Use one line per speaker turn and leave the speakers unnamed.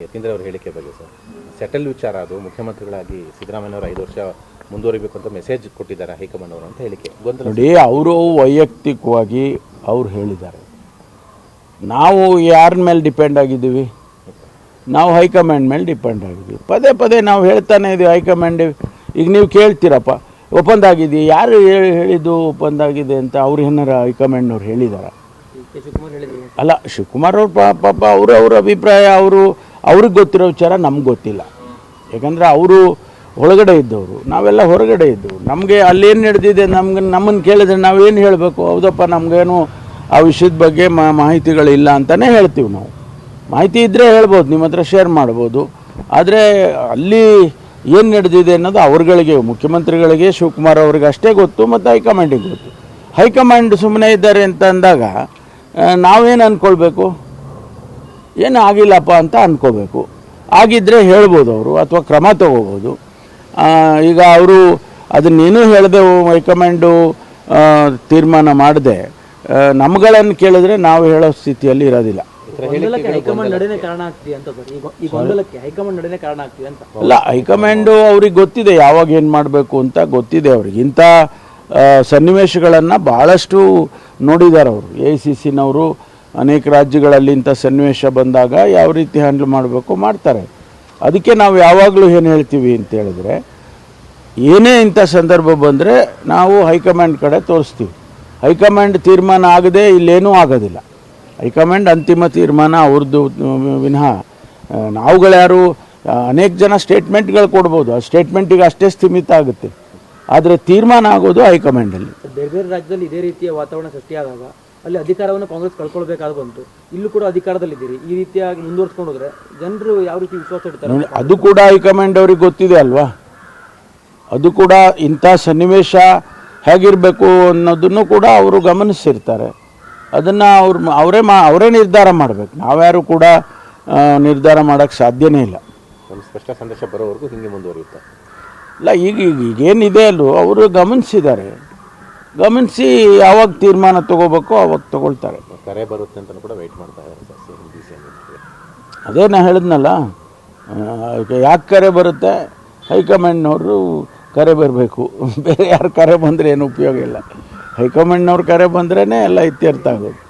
ಯತೀಂದ್ರ ಅವರ ಹೇಳಿಕೆ ಬಗ್ಗೆ ಸರ್. ಸೆಟಲ್ ವಿಚಾರ ಅದು. ಮುಖ್ಯಮಂತ್ರಿಗಳಾಗಿ ಸಿದ್ದರಾಮಯ್ಯನವರು ಐದು ವರ್ಷ ಮುಂದುವರಿಬೇಕು ಅಂತ ಮೆಸೇಜ್ ಕೊಟ್ಟಿದ್ದಾರೆ ಹೈಕಮಾಂಡ್ ಅವರು ಅಂತ ಹೇಳಿಕೆ. ಗೊಂದಲ
ನೋಡಿ ಅವರು ವೈಯಕ್ತಿಕವಾಗಿ ಅವ್ರು ಹೇಳಿದ್ದಾರೆ. ನಾವು ಯಾರ ಮೇಲೆ ಡಿಪೆಂಡ್ ಆಗಿದ್ದೀವಿ? ನಾವು ಹೈಕಮಾಂಡ್ ಮೇಲೆ ಡಿಪೆಂಡ್ ಆಗಿದ್ದೀವಿ. ಪದೇ ಪದೇ ನಾವು ಹೇಳ್ತಾನೆ ಇದ್ದೀವಿ ಹೈಕಮಾಂಡ್ ಈಗ ನೀವು ಕೇಳ್ತೀರಪ್ಪ ಒಪ್ಪಂದ ಆಗಿದೆ ಯಾರು ಹೇಳಿ- ಹೇಳಿದ್ದು ಒಪ್ಪಂದ ಆಗಿದೆ ಅಂತ ಅವ್ರು ಏನಾರ ಹೈಕಮಾಂಡ್ನವ್ರು ಹೇಳಿದಾರ? ಅಲ್ಲ ಶಿವಕುಮಾರ್ ಅವ್ರ ಪಾ- ಪಾಪ ಅವರು ಅವ್ರ ಅಭಿಪ್ರಾಯ ಅವರು ಅವ್ರಿಗೆ ಗೊತ್ತಿರೋ ವಿಚಾರ ನಮ್ಗೆ ಗೊತ್ತಿಲ್ಲ. ಯಾಕಂದರೆ ಅವರು ಒಳಗಡೆ ಇದ್ದವರು, ನಾವೆಲ್ಲ ಹೊರಗಡೆ ಇದ್ದವು. ನಮಗೆ ಅಲ್ಲೇನು ನಡೆದಿದೆ, ನಮ್ಗೆ ನಮ್ಮನ್ನು ಕೇಳಿದ್ರೆ ನಾವೇನು ಹೇಳಬೇಕು? ಹೌದಪ್ಪ, ನಮಗೇನು ಆ ವಿಷಯದ ಬಗ್ಗೆ ಮಾಹಿತಿಗಳಿಲ್ಲ ಅಂತಲೇ ಹೇಳ್ತೀವಿ ನಾವು. ಮಾಹಿತಿ ಇದ್ದರೆ ಹೇಳ್ಬೋದು, ನಿಮ್ಮ ಹತ್ರ ಶೇರ್ ಮಾಡ್ಬೋದು. ಆದರೆ ಅಲ್ಲಿ ಏನು ನಡೆದಿದೆ ಅನ್ನೋದು ಅವ್ರಗಳಿಗೆ, ಮುಖ್ಯಮಂತ್ರಿಗಳಿಗೆ, ಶಿವಕುಮಾರ್ ಅವ್ರಿಗೆ ಅಷ್ಟೇ ಗೊತ್ತು ಮತ್ತು ಹೈಕಮಾಂಡಿಗೆ ಗೊತ್ತು. ಹೈಕಮಾಂಡ್ ಸುಮ್ಮನೆ ಇದ್ದಾರೆ ಅಂತ ಅಂದಾಗ ನಾವೇನು ಅಂದ್ಕೊಳ್ಬೇಕು ಏನು ಆಗಿಲ್ಲಪ್ಪ ಅಂತ ಅಂದ್ಕೋಬೇಕು ಆಗಿದ್ದರೆ ಹೇಳ್ಬೋದು ಅವರು ಅಥವಾ ಕ್ರಮ ತಗೋಬೋದು. ಈಗ ಅವರು ಅದನ್ನೇನೂ ಹೇಳದೆ ಹೈಕಮಾಂಡು ಆ, ತೀರ್ಮಾನ ಮಾಡದೆ. ನಮ್ಗಳನ್ನು ಕೇಳಿದ್ರೆ ನಾವು ಹೇಳೋ ಸ್ಥಿತಿಯಲ್ಲಿ ಇರೋದಿಲ್ಲ. ಅಲ್ಲ ಹೈಕಮಾಂಡು ಅವ್ರಿಗೆ ಗೊತ್ತಿದೆ ಯಾವಾಗ ಏನು ಮಾಡಬೇಕು ಅಂತ ಗೊತ್ತಿದೆ ಅವ್ರಿಗೆ. ಇಂಥ ಸನ್ನಿವೇಶಗಳನ್ನು ಭಾಳಷ್ಟು ನೋಡಿದ್ದಾರೆ ಅವರು. ಎ ಸಿ ಸಿನವರು ಅನೇಕ ರಾಜ್ಯಗಳಲ್ಲಿ ಇಂಥ ಸನ್ನಿವೇಶ ಬಂದಾಗ ಯಾವ ರೀತಿ ಹ್ಯಾಂಡಲ್ ಮಾಡಬೇಕು ಮಾಡ್ತಾರೆ. ಅದಕ್ಕೆ ನಾವು ಯಾವಾಗಲೂ ಏನು ಹೇಳ್ತೀವಿ ಅಂತ ಹೇಳಿದ್ರೆ, ಏನೇ ಇಂಥ ಸಂದರ್ಭ ಬಂದರೆ ನಾವು ಹೈಕಮಾಂಡ್ ಕಡೆ ತೋರಿಸ್ತೀವಿ. ಹೈಕಮಾಂಡ್ ತೀರ್ಮಾನ ಆಗದೆ ಇಲ್ಲೇನೂ ಆಗೋದಿಲ್ಲ. ಹೈಕಮಾಂಡ್ ಅಂತಿಮ ತೀರ್ಮಾನ ಅವ್ರದ್ದು, ವಿನಃ ನಾವುಗಳ್ಯಾರು ಅನೇಕ ಜನ ಸ್ಟೇಟ್ಮೆಂಟ್ಗಳು ಕೊಡ್ಬೋದು. ಆ ಸ್ಟೇಟ್ಮೆಂಟಿಗೆ ಅಷ್ಟೇ ಸ್ಥಿಮಿತ ಆಗುತ್ತೆ. ಆದರೆ ತೀರ್ಮಾನ ಆಗೋದು ಹೈಕಮಾಂಡಲ್ಲಿ.
ಬೇರೆ ಬೇರೆ ರಾಜ್ಯದಲ್ಲಿ ಇದೇ ರೀತಿಯ ವಾತಾವರಣ ಸೃಷ್ಟಿಯಾದಾಗ ಅಲ್ಲಿ ಅಧಿಕಾರವನ್ನು ಕಾಂಗ್ರೆಸ್ ಕಳ್ಕೊಳ್ಬೇಕಾದ ಬಂತು. ಇಲ್ಲೂ ಕೂಡ ಅಧಿಕಾರದಲ್ಲಿದ್ದೀರಿ. ಈ ರೀತಿಯಾಗಿ ಮುಂದುವರ್ಸ್ಕೊಂಡು ಹೋದ್ರೆ ಜನರು ಯಾವ ರೀತಿ ವಿಶ್ವಾಸ ಇಡ್ತಾರೆ
ಅದು ಕೂಡ ಹೈಕಮಾಂಡ್ ಅವ್ರಿಗೆ ಗೊತ್ತಿದೆ ಅಲ್ವಾ? ಅದು ಕೂಡ ಇಂಥ ಸನ್ನಿವೇಶ ಹೇಗಿರಬೇಕು ಅನ್ನೋದನ್ನು ಕೂಡ ಅವರು ಗಮನಿಸಿರ್ತಾರೆ. ಅದನ್ನು ಅವ್ರು ಅವರೇ ಮಾ ಅವರೇ ನಿರ್ಧಾರ ಮಾಡಬೇಕು. ನಾವ್ಯಾರು ಕೂಡ ನಿರ್ಧಾರ ಮಾಡೋಕ್ಕೆ ಸಾಧ್ಯನೇ ಇಲ್ಲ.
ಒಂದು ಸ್ಪಷ್ಟ ಸಂದೇಶ ಬರೋವರೆಗೂ ಹಿಂಗೆ ಮುಂದುವರಿಯುತ್ತೆ?
ಇಲ್ಲ ಈಗ ಈಗ ಈಗೇನಿದೆ ಅಲ್ಲೂ ಅವರು ಗಮನಿಸಿದ್ದಾರೆ. ಗಮನಿಸಿ ಯಾವಾಗ ತೀರ್ಮಾನ ತಗೋಬೇಕು ಅವಾಗ ತಗೊಳ್ತಾರೆ.
ಕರೆ ಬರುತ್ತೆ ಅಂತ ಕೂಡ ವೆಯ್ಟ್ ಮಾಡ್ತಾ ಇದ್ದಾರೆ sir C M D C M
ಅದೇ ನಾ ಹೇಳಿದ್ನಲ್ಲ ಯಾಕೆ ಕರೆ ಬರುತ್ತೆ? ಹೈಕಮಾಂಡ್ನವರು ಕರೆ ಬರಬೇಕು. ಬೇರೆ ಯಾರು ಕರೆ ಬಂದರೆ ಏನು ಉಪಯೋಗ ಇಲ್ಲ. ಹೈಕಮಾಂಡ್ನವ್ರು ಕರೆ ಬಂದ್ರೇ ಎಲ್ಲ ಇತ್ಯರ್ಥ ಆಗೋದು.